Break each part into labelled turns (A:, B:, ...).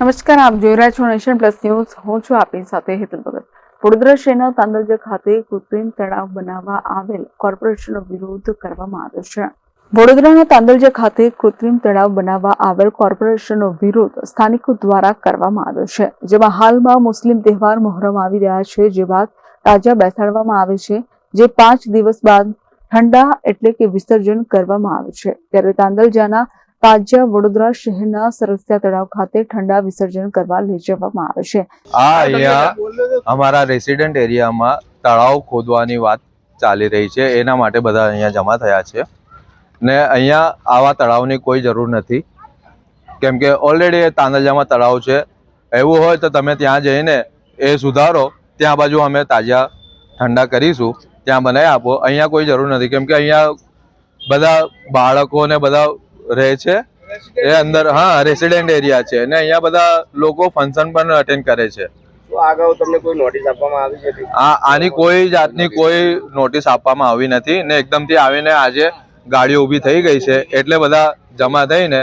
A: નમસ્કાર, આપ જોઈ રહ્યા છો નેશન પ્લસ ન્યૂઝ. હું છું આપની સાથે હેતલ ભગત. વડોદરા શહેરના તાંદરજા ખાતે કૃત્રિમ તળાવ બનાવવા આવેલ કોર્પોરેશનનો વિરોધ કરવામાં આવ્યો છે. વડોદરાના તાંદરજા ખાતે કૃત્રિમ તળાવ બનાવવા આવેલ કોર્પોરેશનનો વિરોધ સ્થાનિકો દ્વારા કરવામાં આવ્યો છે. જેમાં હાલમાં મુસ્લિમ તહેવાર મોહરમ આવી રહ્યા છે. જે બાદ તાજા બેસાડવામાં આવે છે. જે પાંચ દિવસ બાદ ઠંડા એટલે કે વિસર્જન કરવામાં આવે છે. ત્યારે તાંદલજાના તાજિયા વડોદરા શહેરના સરસિયા તળાવ ખાતે ઠંડા વિસર્જન કરવા લઈ જવામાં આવે છે.
B: આ અહીંયા અમારા રેસિડેન્ટ એરિયામાં તળાવ ખોદવાની વાત ચાલી રહી છે. એના માટે બધા અહીંયા જમા થયા છે. ને અહીંયા આવા તળાવની કોઈ જરૂર નથી. કેમ કે ઓલરેડી તાંદલજામાં તળાવ છે. એવું હોય તો તમે ત્યાં જઈને એ સુધારો. ત્યાં બાજુ અમે તાજા ઠંડા કરીશું. ત્યાં બનાવી આપો. અહીંયા કોઈ જરૂર નથી. કેમ કે અહીંયા બધા બાળકોને બધા રહે છે. એ અંદર હા રેસિડેન્ટ એરિયા છે. ને અહીંયા બધા લોકો ફંક્શન પણ અટેન્ડ કરે છે.
C: તો અગાઉ તમને કોઈ નોટિસ આપવામાં આવી છે
B: આ આની કોઈ જાતની કોઈ નોટિસ આપવામાં આવી નથી ને એકદમથી આવીને આજે ગાડીઓ ઊભી થઈ ગઈ છે. એટલે બધા જમા થઈને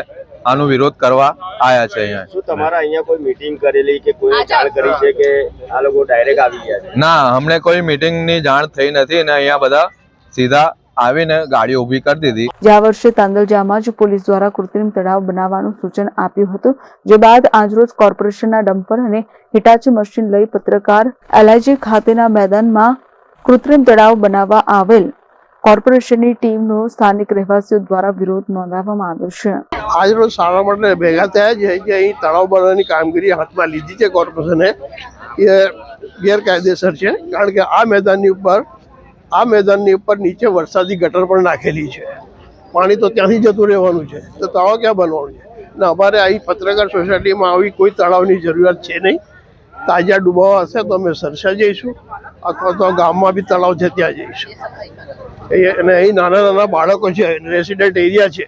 B: આનો વિરોધ કરવા આયા છે અહીંયા.
C: શું તમારા અહીંયા કોઈ મીટિંગ કરેલી કે કોઈ જાણ કરી છે કે આ લોકો ડાયરેક્ટ આવી ગયા છે?
B: ના અમને કોઈ મીટિંગની જાણ થઈ નથી ને અહીંયા બધા સીધા આવીને ગાડીઓ ઊભી કરી દીધી.
A: જે આ વર્ષે તાંદલજામાં જ પોલીસ દ્વારા કૃત્રિમ તળાવ બનાવવાનું સૂચન આપ્યું હતું જે બાદ આજરોજ કોર્પોરેશનના ડમ્પર અને હિટાચી મશીન લઈ પત્રકાર એલઆઈજી ખાતેના મેદાનમાં કૃત્રિમ તળાવ બનાવવા આવેલ કોર્પોરેશનની ટીમનો સ્થાનિક રહેવાસીઓ દ્વારા વિરોધ નોંધાવવામાં આવ્યો છે.
D: આજ રોજ સારા માટે ભેગા થયા છે કે અહીં તળાવ બનાવવાની કામગીરી હાથમાં લીધી છે કોર્પોરેશને. એ ગેરકાયદેસર છે કારણ કે આ મેદાનની ઉપર આ મેદાનની ઉપર નીચે વરસાદી ગટર પણ નાખેલી છે. પાણી તો ત્યાંથી જતું રહેવાનું છે. તો તળાવ ક્યાં બનવાનું છે? ને, અમારે અહીં પત્રકાર સોસાયટીમાં આવી કોઈ તળાવની જરૂરિયાત છે નહીં. તાજા ડૂબાવા હશે તો અમે સરસા જઈશું, અથવા તો ગામમાં બી તળાવ છે ત્યાં જઈશું. અને અહીં નાના નાના બાળકો છે રેસિડેન્ટ એરિયા છે.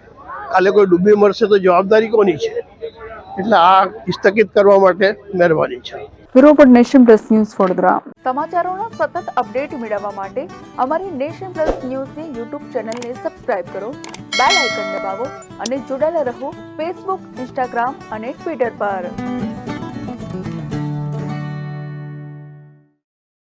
D: કાલે કોઈ ડૂબી મરશે તો જવાબદારી કોની છે? એટલે આ સ્થગિત કરવા માટે મહેરબાની છે.
A: Bureau nation plus news Vadodara. સમાચારોના સતત અપડેટ મેળવવા માટે અમારી નેશન પ્લસ ન્યૂઝની યુટ્યુબ ચેનલને સબસ્ક્રાઇબ કરો બેલ આઇકન દબાવો અને જોડાયેલા રહો ફેસબુક ઇન્સ્ટાગ્રામ અને ટ્વિટર પર.